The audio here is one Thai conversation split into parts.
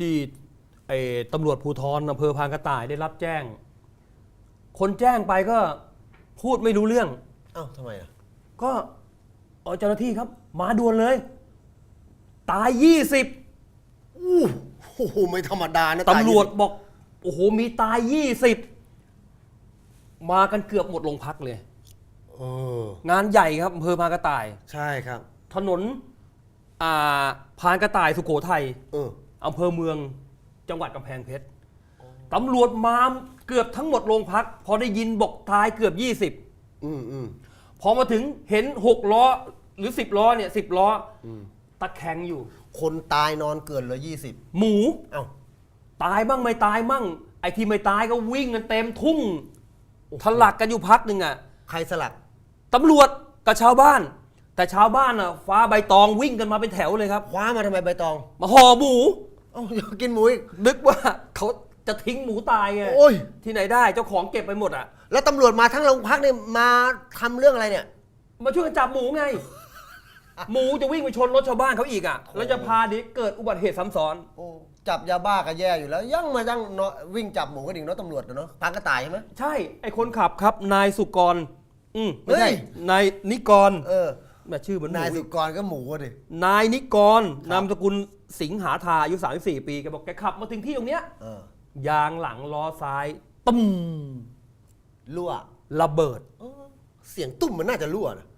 ที่ไอ้ตำรวจภูธรอำเภอพานกระต่ายได้รับแจ้ง คนแจ้งไปก็พูดไม่รู้เรื่อง เอ้าทำไมอะก็เอาเจ้าหน้าที่ครับ มาด่วนเลย ตายยี่สิบอู้โอ้โหไม่ธรรมดานะตำรวจายบอก โอ้โห มีตายยี่สิบมากันเกือบหมดโรงพักเลย เออ งานใหญ่ครับอำเภอพานกระต่าย ใช่ครับ ถนนอ่าพานกระต่ายสุโขทัย เออ อำเภอเมืองจังหวัดกำแพงเพชรตำรวจมาเกือบทั้งหมดโรงพัก พอได้ยินบอกตายเกือบ อืมอืม20 พอมาถึงเห็น 6 ล้อหรือ 10 ล้อเนี่ยสิล้ออตะแคงอยู่ คนตายนอนเกินเลยยี่สิบหมูเอ้าตายบ้างไม่ตายมั่ง ไอ้ที่ไม่ตายก็วิ่งกันเต็มทุ่งทะลักกันอยู่พักหนึ่งอะ ใครสลัก ตำรวจกับชาวบ้าน แต่ชาวบ้านอะ ฟ้าใบตองวิ่งกันมาเป็นแถวเลยครับ คว้ามาทำไมใบตอง มาห่อหมู เอ้าอยากกินหมูอีก นึกว่าเขาจะทิ้งหมูตายไงโอ้ย ที่ไหนได้เจ้าของเก็บไปหมดอะ แล้วตำรวจมาทั้งโรงพักเนี่ยมาทำเรื่องอะไรเนี่ย มาช่วยกันจับหมูไง หมูจะวิ่งไปชนรถชาวบ้านเขาอีกอะ แล้วจะพาดิเกิดอุบัติเหตุซ้ำซ้อน โอ้จับยาบ้าก็แย่อยู่แล้ว ยังมายังเนาะวิ่งจับหมูกันอีกเนาะตำรวจเนาะพานกระต่ายใช่ไหม ใช่ ไอ้คนขับครับ นายสุกร อืมไม่ใช่เฮ้ย นายนิกร เออ แม่ชื่อเหมือนหมูนายสุกรก็หมูอะดิ นายนิกรครับนามสกุลสิงหาทาอายุ34 ปีแกบอกแกขับมาถึงที่ตรงเนี้ยเออยางหลังล้อซ้ายตุ้มรั่วระเบิด เออเสียงตุ้มมันน่าจะรั่วนะ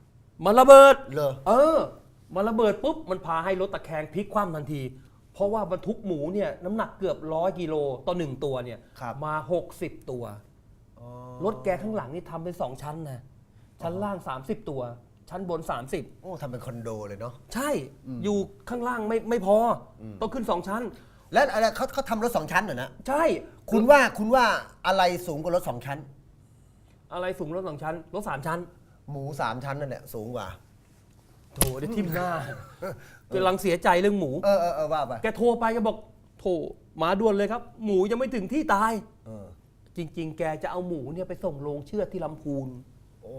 มันระเบิด เลอเออ มันระเบิดปุ๊บ มันพาให้รถตะแคงพลิกคว่ำทันที เพราะว่าบรรทุกหมูเนี่ยน้ำหนักเกือบร้อยกิโลต่อหนึ่งตัวเนี่ย ครับมา 60 ตัวอ๋อรถแกข้างหลังนี่ทำเป็นสองชั้นนะ ชั้นล่าง 30 ตัว ชั้นบน 30 โอ้ทำเป็นคอนโดเลยเนาะ ใช่อยู่ข้างล่างไม่ไม่พออต้องขึ้นสองชั้น แล้วอะไรเขาเขาทำรถสองชั้นเหรอนะ ใช่คุณว่าคุณว่าอะไรสูงกว่ารถสองชั้น อะไรสูงรถสองชั้นรถสามชั้นหมูสามชั้นนั่นแหละสูงกว่า โถได้ทิ่มหน้ากำลังเสียใจเรื่องหมู เออเออเออว่าไปแกโทรไปแกบอกโถมาด่วนเลยครับ หมูยังไม่ถึงที่ตาย เออจริง ๆ แกจะเอาหมูเนี่ยไปส่งโรงเชือดที่ลำพูน โอ้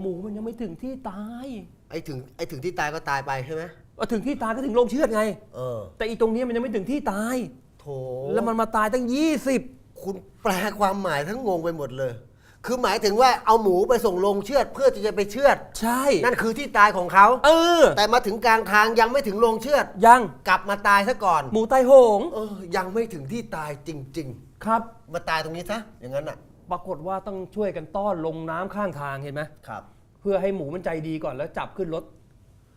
หมูมันยังไม่ถึงที่ตายไอถึงไอถึงที่ตายก็ตายไปใช่ไหมเอาถึงที่ตายก็ถึงโรงเชือดไง เออแต่อีตรงนี้มันยังไม่ถึงที่ตาย โถแล้วมันมาตายตั้ง 20 คุณแปลความหมายทั้งงงไปหมดเลย คือหมายถึงว่าเอาหมูไปส่งโรงเชือดเพื่อที่จะไปเชือด ใช่ นั่นคือที่ตายของเขาเออ แต่มาถึงกลางทางยังไม่ถึงโรงเชือด ยังกลับมาตายซะก่อน หมูตายโหง เออ ยังไม่ถึงที่ตายจริง ครับ ๆ มาตายตรงนี้ซะอย่างนั้นอะ ปรากฏว่าต้องช่วยกันต้อนลงน้ำข้างทางเห็นไหมครับ เพื่อให้หมูมันใจดีก่อนแล้วจับขึ้นรถ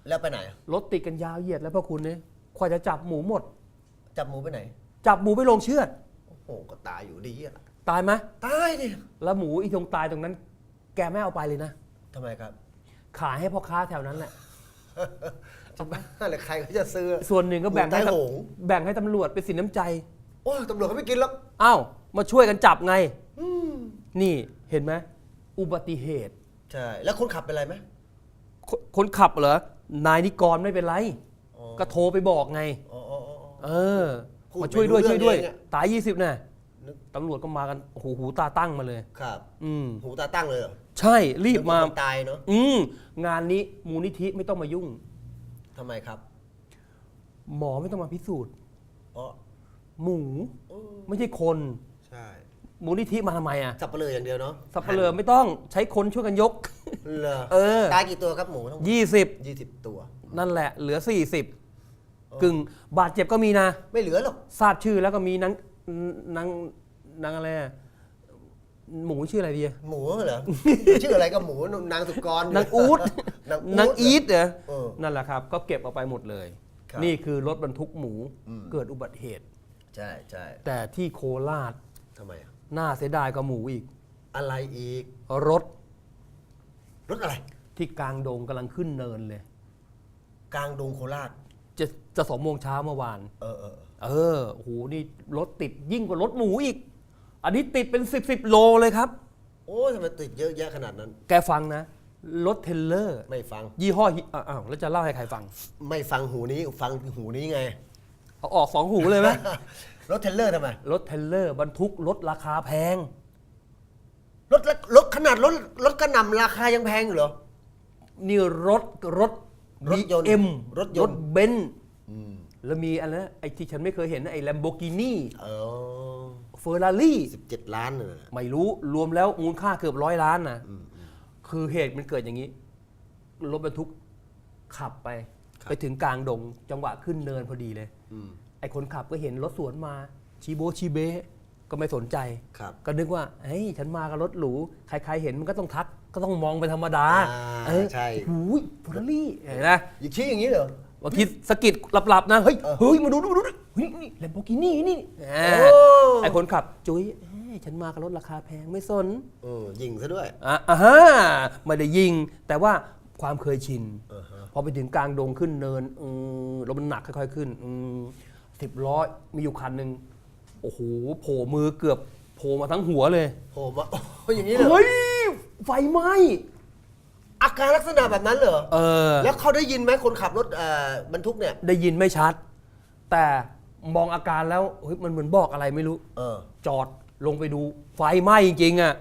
แล้วไปไหนอะรถติดกันยาวเหยียดแล้วพ่อคุณเนี่ยกว่าจะจับหมูหมด จับหมูไปไหน จับหมูไปลงเชือด โอ้โห ก็ตายอยู่ดีอะตายไหมตายดิแล้วหมูอีตรงตายตรงนั้น แกไม่เอาไปเลยนะ ทำไมครับ ขายให้พ่อค้าแถวนั้นแหละ จะบ้าอะไรใครเขาจะซื้อส่วนหนึ่งก็แบ่งให้หมูใต้โหงแบ่งให้ตำรวจเป็นสินน้ำใจ โอ้ยตำรวจเขาไม่กินหรอก อ้าว มาช่วยกันจับไงอืม นี่เห็นไหมอุบัติเหตุ ใช่ แล้วคนขับเป็นไรไหมคคนขับเหรอนายนิกรไม่เป็นไร อ๋อก็โทรไปบอกไง อ๋ออ๋ออ๋อ เออพูดมาช่วยด้วยไม่รู้ช่วยด้วย เรื่องเองอะตายยี่สิบน่ะนึก ตำรวจก็มากันโอ้โหหูตาตั้งมาเลย ครับ อืม หูตาตั้งเลยเหรอใช่รีบมา นึกว่คนตายเนาะอืมงานนี้มูลนิธิไม่ต้องมายุ่ง ทำไมครับหมอไม่ต้องมาพิสูจน์ อ๋อหมูเออไม่ใช่คนใช่ มูลนิธิมาทำไมอะสับเปลืออย่างเดียวเนาะสับเปลือไม่ต้องใช้คนช่วยกันยก เหรอเออ ตายกี่ตัวครับหมูทั้งหมด20 ยี่สิบตัว นั่นแหละ เหลือ 40 กึ่งบาดเจ็บก็มีนะ ไม่เหลือหรอกทราบชื่อแล้วก็มีนางนางนางอะไรอะหมูชื่ออะไรดีอะหมูเหรอ ชื่ออะไรก็หมูนางสุกรนางอูดนางนางอีทเหรอเออนั่นแหละครับ ก็เก็บเอาไปหมดเลย ครับ นี่คือรถบรรทุกหมูอืมเกิดอุบัติเหตุ ใช่ใช่แต่ที่โคราชทำไมอะ น่าเสียดายกว่าหมูอีก อะไรอีก รถรถอะไร ที่กลางดงกำลังขึ้นเนินเลย กลางดงโคราชจะจะสองโมงเช้าเมื่อวาน เออเออเออเออโอ้โหนี่รถติดยิ่งกว่ารถหมูอีก อันนี้ติดเป็นสิบสิบโลเลยครับ โอ้ยทำไมติดเยอะแยะขนาดนั้น แกฟังนะ รถเทรลเลอร์ ไม่ฟัง ยี่ห้อฮิอะอ้าวแล้วจะเล่าให้ใครฟัง ไม่ฟังหูนี้ ฟังหูนี้ไง เอาออกสองหูเลยไหม รถเทรลเลอร์ทำไม รถเทรลเลอร์ บรรทุกรถราคาแพง รถละรถขนาดรถรถกระหน่ำราคายังแพงอยู่เหรอ นี่รถรถ รถยนต์เอ็มรถยนต์รถเบนซ์แล้วมีอันนั้นไอ้ที่ฉันไม่เคยเห็นนะไอ้ Lamborghini เออ Ferrari สิบเจ็ดล้านน่ะไม่รู้รวมแล้วมูลค่าเกือบร้อยล้านนะคือเหตุมันเกิดอย่างนี้ รถบรรทุกขับไป ไปถึงกลางดง จังหวะขึ้นเนินพอดีเลย อืม ไอ้คนขับก็เห็นรถสวนมาชีโบชีเบะก็ไม่สนใจ ครับ ก็นึกว่าเฮ้ยฉันมากับรถหรูใครๆเห็นมันก็ต้องทักก็ต้องมองเป็นธรรมดาอ่าเออใช่ หูยฟอร์รี่เห็นไหมอย่าชี้อย่างนี้เหรอ บางทีสะกิดหลับๆนะเฮ้ยเออ เฮ้ยมาดูดูดูดูเฮ้ยนี่แลมโบกินี่นี่อ่าโอ้ไอ้คนขับจุ้ยเอ้ยฉันมากับรถราคาแพงไม่สน เออยิงซะด้วย อะอ่าฮะไม่ได้ยิง แต่ว่าความเคยชิน อ่าฮะ พอไปถึงกลางดงขึ้นเนินอืมรถมันหนักค่อยๆขึ้น สิบล้อมีอยู่คันหนึ่งโอ้โหโผล่มือเกือบโผล่มาทั้งหัวเลยโผล่มาโอ้ยอย่างนี้เหรอเฮ้ยไฟไหม้อาการลักษณะแบบนั้นเหรอเออแล้วเขาได้ยินไหมคนขับรถเอ่อบรรทุกเนี่ย ได้ยินไม่ชัด แต่มองอาการแล้วเฮ้ยมันเหมือนบอกอะไรไม่รู้ เออ จอดลงไปดูไฟไหม้จริงๆอะ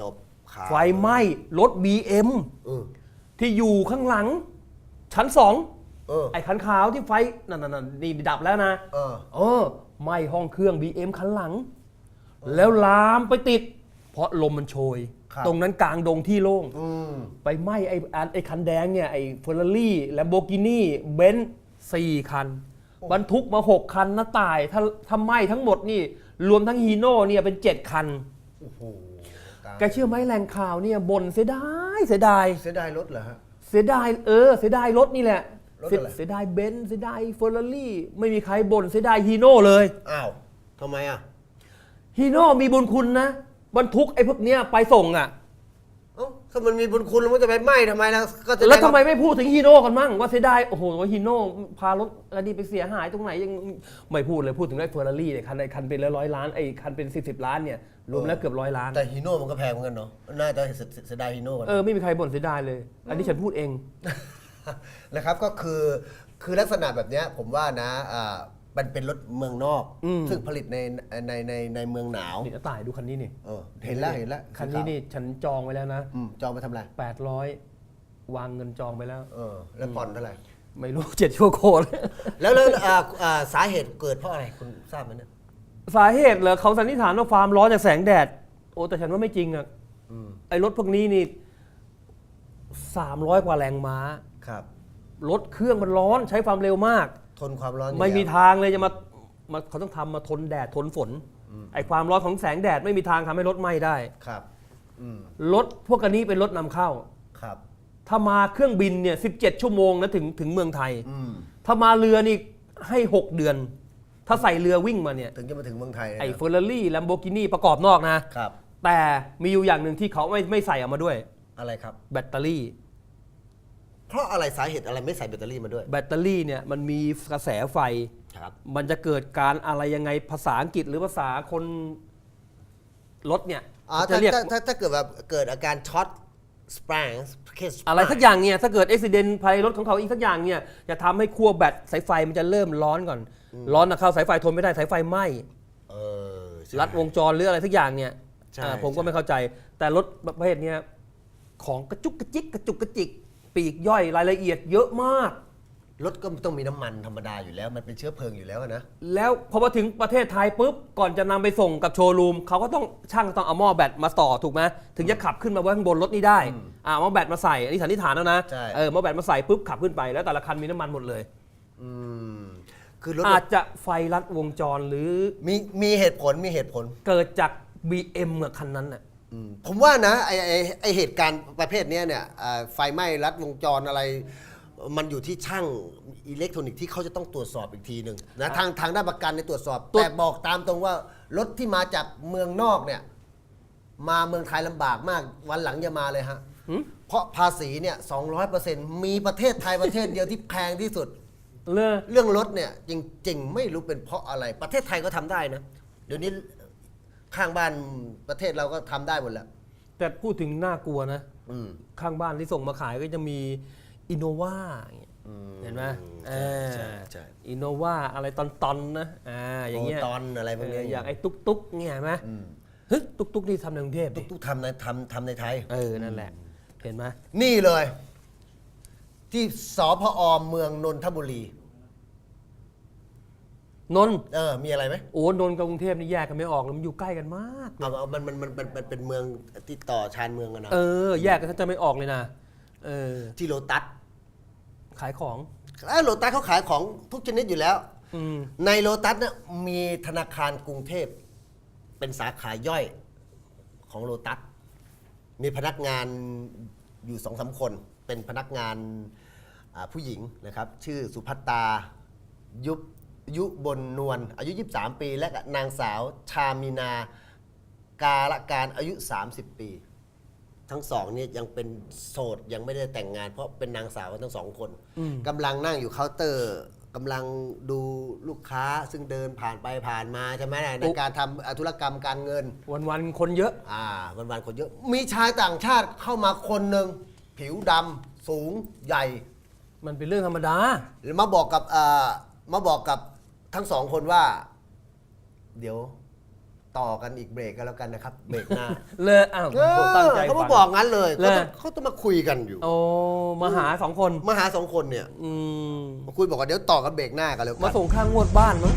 จบข่าวไฟไหม้รถ BM เออที่อยู่ข้างหลัง ชั้นสอง เออ ไอ้คันขาวที่ไฟนั่นๆๆนี่ดับแล้วนะเออ เออไหม้ห้องเครื่อง BM คันหลัง แล้วลามไปติด เพราะลมมันโชย ครับ ตรงนั้นกลางดงที่โล่ง อืม ไปไหม้ไอ้อันไอ้คันแดงเนี่ย ไอ้เฟอร์รารี่แลมโบกินี่เบนซ์สี่คัน บรรทุกมา6คันนะตาย ถ้าถ้าไหม้ทั้งหมดนี่ รวมทั้งฮีโน่เนี่ยเป็น7คัน โอ้โหแกเชื่อไหมแหล่งข่าวเนี่ยบ่นเสียดาย เสียดาย เสียดายรถเหรอฮะ เสียดายเออ เสียดายรถนี่แหละ รถเสียอะไรเสียดายเบนซ์เสียดายเฟอร์รารี่ไม่มีใครบ่นเสียดายฮีโน่เลยอ้าวทำไมอะฮีโน่มีบุญคุณนะบรรทุกไอ้พวกเนี้ยไปส่งอะเอ้าถ้ามันมีบุญคุณแล้วมันจะไปไหม้ทำไมล่ะก็จะแล้วทำไมไม่พูดถึงฮีโน่กันมั่งว่าเสียดายโอ้โหว่าฮีโน่พารถอะไรนี่ไปเสียหายตรงไหนยังไม่พูดเลยพูดถึงไอ้เฟอร์รารี่เนี่ยคันไอ้คันเป็นร้อยๆล้านไอ้คันเป็นสิบสิบล้านเนี่ยรวมแล้วเกือบร้อยล้านแต่ฮีโน่มันก็แพงเหมือนกันเนาะน่าจะเสียเสียดายฮีโน่กันเออไม่มีใครบ่นเสียดายเลย อันนี้ฉันพูดเอง นะครับก็คือคือลักษณะแบบเนี้ยผมว่านะอ่ามันเป็นรถเมืองนอก อืม ซึ่งผลิตในในในในเมืองหนาวนี่น้าต่ายดูคันนี้นี่เออเห็นแล้วเห็นแล้วคันนี้นี่ฉันจองไว้แล้วนะ อืมจองไปทำอะไร800 วางเงินจองไปแล้ว เออ แล้วผ่อนเท่าไหร่ ไม่รู้ เจ็ดชั่วโคตร แล้วแล้วอ่าอ่าสาเหตุเกิดเพราะอะไรคุณทราบไหมเนี่ยสาเหตุเหรอเขาสันนิษฐานว่าฟาร์มร้อนจากแสงแดด โอ้แต่ฉันว่าไม่จริงอะอืมไอ้รถพวกนี้นี่300กว่าแรงม้า ครับ รถเครื่องมันร้อนใช้ความเร็วมาก ทนความร้อนอยู่ไม่มีแล้ว ทางเลยจะมามาเขาต้องทำมาทนแดดทนฝนไอ้ความร้อนของแสงแดดไม่มีทางทำให้รถไหม้ได้ครับ อืมรถพวกอันนี้เป็นรถนำเข้า ครับ ถ้ามาเครื่องบินเนี่ย17 ชั่วโมงนะถึงถึงเมืองไทย อืมถ้ามาเรือนี่ให้ 6 เดือน ถ้าใส่เรือวิ่งมาเนี่ยถึงจะมาถึงเมืองไทยนะไอ้เฟอร์รารี่แลมโบกินี่ประกอบนอกนะ ครับ แต่มีอยู่อย่างหนึ่งที่เขาไม่ไม่ใส่ออกมาด้วย อะไรครับ แบตเตอรี่ เพราะอะไรสาเหตุอะไรไม่ใส่แบตเตอรี่มาด้วย แบตเตอรี่เนี่ยมันมีกระแสไฟ ครับ มันจะเกิดการอะไรยังไงภาษาอังกฤษหรือภาษาคนรถเนี่ยอ๋อจะถ้าเรียก ถ้าถ้าถ้าเกิดแบบเกิดอาการช็อตสปรังอะไรสักอย่างเนี่ยถ้าเกิดอุบิเหตุภายในรถของเขาอีกสักอย่างเนี่ยจะทำให้ขั้วแบตสายไฟมันจะเริ่มร้อนก่อน ร้อนนะเข้าสายไฟทนไม่ได้สายไฟไหม้เออใช่ รัดวงจรหรืออะไรสักอย่างเนี่ยใช่อ่าผมก็ใช่ ไม่เข้าใจ แต่รถประเภทเนี้ยของกระจุกกระจิกกระจุกกระจิก ปีกย่อยรายละเอียดเยอะมาก รถก็ต้องมีน้ำมันธรรมดาอยู่แล้ว มันเป็นเชื้อเพลิงอยู่แล้วนะ แล้วพอมาถึงประเทศไทยปุ๊บ ก่อนจะนำไปส่งกับโชว์รูมเขาก็ต้องช่างต้องเอาหม้อแบตมาต่อถูกไหมถึงจะขับขึ้นมาไว้ข้างบนรถนี้ได้อ่าเอาหม้อแบตมาใส่อันนี้สันนิษฐานแล้วนะใช่ เออหม้อแบตมาใส่ปุ๊บขับขึ้นไปแล้วแต่ละคันมีน้ำมันหมดเลย อืมคือรถอาจจะไฟลัดวงจรหรือมีมีเหตุผลมีเหตุผล เกิดจาก BM กับคันนั้นน่ะอืม ผมว่านะไอไอไอเหตุการณ์ประเภทเนี้ยเนี่ยอ่าไฟไหม้รัดวงจรอะไร มันอยู่ที่ช่างอิเล็กทรอนิกส์ที่เขาจะต้องตรวจสอบอีกทีหนึ่งนะทางทางด้านประกันในยตรวจสอบตรวจแต่บอกตามตรงว่ารถที่มาจากเมืองนอกเนี่ย มาเมืองไทยลำบากมากวันหลังอย่ามาเลยฮะหึเพราะภาษีเนี่ย200%มีประเทศไทยประเทศเดียวที่แพงที่สุด เลอ เรื่องรถเนี่ยจริงๆ ไม่รู้เป็นเพราะอะไรประเทศไทยก็ทำได้นะ เดี๋ยวนี้ ข้างบ้านประเทศเราก็ทำได้หมดแล้วแต่พูดถึงน่ากลัวนะ อืมข้างบ้านที่ส่งมาขายก็จะมีอินโนวาเห็นไหมใช่ใช่ใช่อินโนวาอะไรตอนๆนะอ่าอย่างเงี้ยโตอนอะไรพวกเนี้ยเอออย่างไอ้ตุ๊กตุ๊กเนี่ยเห็นไหมอืมเฮ้ยตุ๊กตุ๊กนี่ทำในกรุงเทพดิตุ๊กตุ๊กทำในทำทำในไทย เออนั่นแหละ เห็นไหมนี่เลย ที่สพอเมืองนนทบุรี นนท์เออมีอะไรไหมโอ้นนท์กับกรุงเทพนี่แยกกันไม่ออกเลยมันอยู่ใกล้กันมาก เอาเอามันมันมันมันมันเป็นเมืองที่ต่อชานเมืองกันนะเออ แยกกันถ้าจะไม่ออกเลยนะเออ ที่โลตัสขายของ เอ้ยโลตัสเขาขายของทุกชนิดอยู่แล้ว อืม ในโลตัสเนี่ยมีธนาคารกรุงเทพ เป็นสาขาย่อยของโลตัส มีพนักงานอยู่สองสามคน เป็นพนักงานอ่าผู้หญิงนะครับ ชื่อสุภัตตายุบ ยุบนนวลอายุ 23 ปี และนางสาวชามินากาละการอายุ 30 ปี ทั้งสองเนี่ยยังเป็นโสดยังไม่ได้แต่งงาน เพราะเป็นนางสาวกันทั้งสองคนอืมกำลังนั่งอยู่เคาน์เตอร์กำลังดูลูกค้าซึ่งเดินผ่านไปผ่านมาใช่ไหมในการทำอ่าธุรกรรมการเงินวันๆคนเยอะ อ่าวันวันๆคนเยอะ มีชายต่างชาติเข้ามาคนหนึ่งผิวดำสูงใหญ่ มันเป็นเรื่องธรรมดา แล้วมาบอกกับเอ่อมาบอกกับ ทั้งสองคนว่า เดี๋ยวต่อกันอีกเบรกกันแล้วกันนะครับ เบรกหน้าเลยอ้าวเอผมตั้งใจอเขาฟัมางบอกงั้นเลยเลยเขาจะเขาจะมาคุยกันอยู่ โอ้มาหาสองคน มาหาสองคนเนี่ยอืมมาคุยบอกว่าเดี๋ยวต่อกันเบรกหน้ากันแล้วกัมานส่งค่างวดบ้านมั้ง